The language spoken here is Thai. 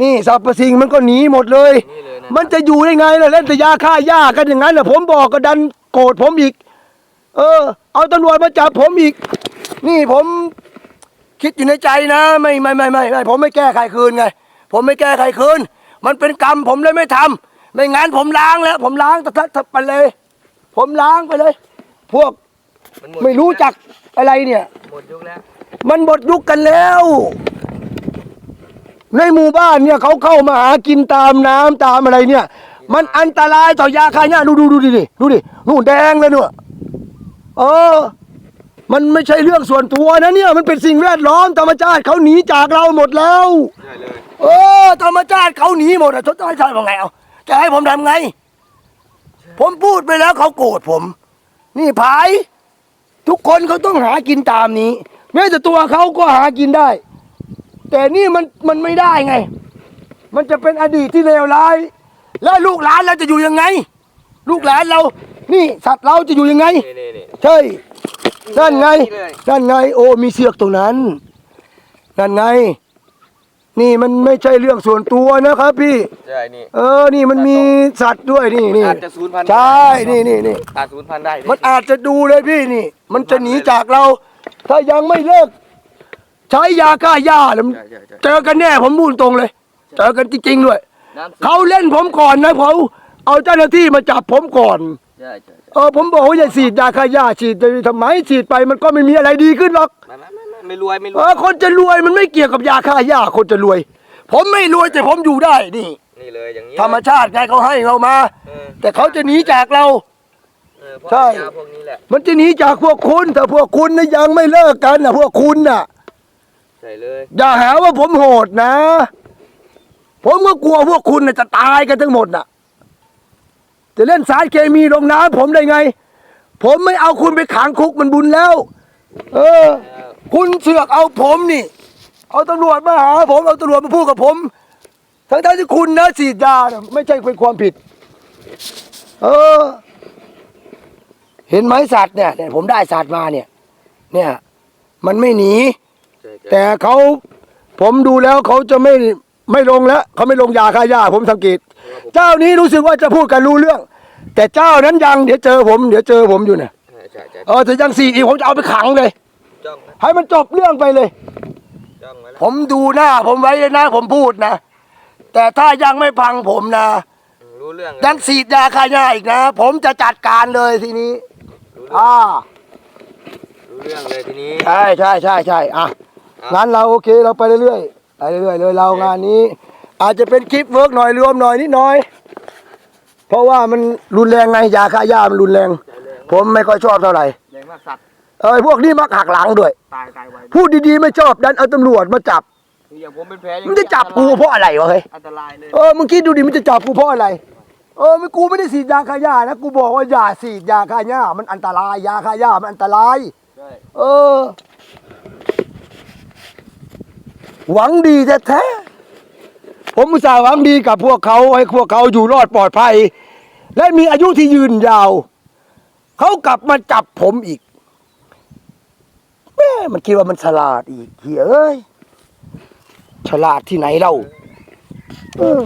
นี่สรรพสิ่งมันก็หนีหมดเลย นี่เลยนะมันจะอยู่ได้ไงล่ะเล่นแต่ยาฆ่าหญ้ากันอย่างนั้นน่ะผมบอกก็ดันโกรธผมอีก เออ เอาตำรวจมาจับผมอีก นี่ผมคิดอยู่ในใจนะไม่ไม่ไม่ไม่ไม่ผมไม่แก้ไขคืนไง ผมไม่แก้ไขคืน มันเป็นกรรมผมเลยไม่ทำไม่งั้นผมล้างแล้ว ผมล้างตะทัดไปเลย ผมล้างไปเลย พวกนหดไม่รู้จักอะไรเนี่ย หมดยุคแล้ว มันหมดยุคกันแล้ว ในหมู่บ้านเนี่ยเขาเข้ามาหากินตามน้ำตามอะไรเนี่ย มันอันตรายต่อยาคาหญ้าดูดูดูดิดิดูดินู่นแดงเลยเนี่ยเออ มันไม่ใช่เรื่องส่วนตัวนะเนี่ย มันเป็นสิ่งแวดล้อมธรรมชาติเขาหนีจากเราหมดแล้วใช่เลยเออธรรมชาติเขาหนีหมดอะธรรมชาติว่าไงเอาจะให้ผมทำไง ผมพูดไปแล้วเขาโกรธผม นี่ภาย ทุกคนเขาต้องหากินตามนี้แม้แต่ตัวเขาก็หากินได้ แต่นี่มันมันไม่ได้ไง มันจะเป็นอดีตที่เลวร้าย แล้วลูกหลานเราจะอยู่ยังไง ลูกหลานเรา นี่สัตว์เราจะอยู่ยังไงนี่นี่นี่ใช่นั่นไงนี่เลยนั่นไง โอ้มีเสือกตรงนั้นนั่นไง นี่มันไม่ใช่เรื่องส่วนตัวนะครับพี่ ใช่นี่ เออ นี่มันมีสัตว์ด้วยนี่นี่อาจจะสูญพันธุ์ใช่นี่นี่นี่อาจสูญพันธุ์ได้ มันอาจจะดูเลยพี่นี่ มันจะหนีจากเรา ถ้ายังไม่เลิก ใช้ยาฆ่าหญ้าแล้วมันใช่ใช่ใช่เจอกันแน่ผมพูดตรงเลย เจอกันจริงๆด้วย น้ำเขาเล่นผมก่อนนะเขาเอาเจ้าหน้าที่มาจับผมก่อน ใช่ใช่ใช่เออผมบอกว่าอย่าฉีดยาฆ่าหญ้าฉีดไปทำไมฉีดไปมันก็ไม่มีอะไรดีขึ้นหรอก ไม่ไม่ไม่ไม่ไม่รวยไม่รเอวยอคนจะรวยมันไม่เกี่ยวกับยาฆ่าหญ้าคนจะรวย ผมไม่รวยแต่ผมอยู่ได้นี่ นี่เลยอย่างนี้ธรรมชาติไงเขาให้เรามา เออแต่เขาจะหนีจากเรา เออเพราะใช่ ยาพวกนี้แหละมันจะหนีจากพวกคุณแต่พวกคุณนะยังไม่เลิกกันนะพวกคุณน่ะ ใช่เลย อย่าหาว่าผมโหดนะ ผมก็กลัวพวกคุณน่ะจะตายกันทั้งหมดน่ะ จะเล่นสารเคมีลงน้ำผมได้ไง ผมไม่เอาคุณไปขังคุกมันบุญแล้ว เออ คุณเสือกเอาผมนี่ เอาตำรวจมาหาผมเอาตำรวจมาพูดกับผม ทั้งๆที่คุณนะฉีดยาน่ะไม่ใช่เป็นความผิด เออ เห็นไหมสัตว์เนี่ยเนี่ยผมได้สัตว์มาเนี่ย เนี่ย มันไม่หนี แต่เขาผมดูแล้วเขาจะไม่ไม่ลงแล้วเขาไม่ลงยาฆ่าหญ้าผมสังเกต เจ้านี้รู้สึกว่าจะพูดกันรู้เรื่อง แต่เจ้านั้นยังเดี๋ยวเจอผมเดี๋ยวเจอผมอยู่เนี่ยใช่ใช่ใช่เออแต่ยังสี่อีกผมจะเอาไปขังเลย จ้องไว้ให้มันจบเรื่องไปเลย จ้องไว้แล้วผมดูหน้า ผมไว้เลยนะผมพูดนะ แต่ถ้ายังไม่พังผมนะอืมรู้เรื่องเลยยังฉีดยาฆ่าหญ้าอีกนะ ผมจะจัดการเลยทีนี้ รู้เรื่องอ่า รู้เรื่องเลยทีนี้ ใช่ใช่ใช่ใช่อะ อะงั้นเราโอเคเราไปเรื่อยๆไปเรื่อยๆเลยเรางานนี้ อาจจะเป็นคลิปเวิร์กหน่อยรวมหน่อยนิดหน่อย เพราะว่ามันรุนแรงไงยาฆ่าหญ้ามันรุนแรงใจแรงผมไม่ค่อยชอบเท่าไหร่แรงมากสัตว์เออพวกนี้มักหักหลังด้วยตายตายไวพูดดีๆไม่ชอบดันเอาตำรวจมาจับอย่างผมเป็นแผลอย่างมันจะจับกูเพราะอะไรวะเฮ้ยอันตรายเลยเออมึงคิดดูดิมันจะจับกูเพราะอะไรเออไม่กูไม่ได้ฉีดยาฆ่าหญ้านะกูบอกว่าอย่าฉีดยาฆ่าหญ้ามันอันตรายยาฆ่าหญ้ามันอันตรายใช่เออ หวังดีแท้ๆผมอุตส่าห์หวังดีกับพวกเขาให้พวกเขาอยู่รอดปลอดภัย และมีอายุที่ยืนยาว เขากลับมาจับผมอีกแม่มันคิดว่ามันฉลาดอีกเฮ้ยเอ้ยฉลาดที่ไหนเล่าเออ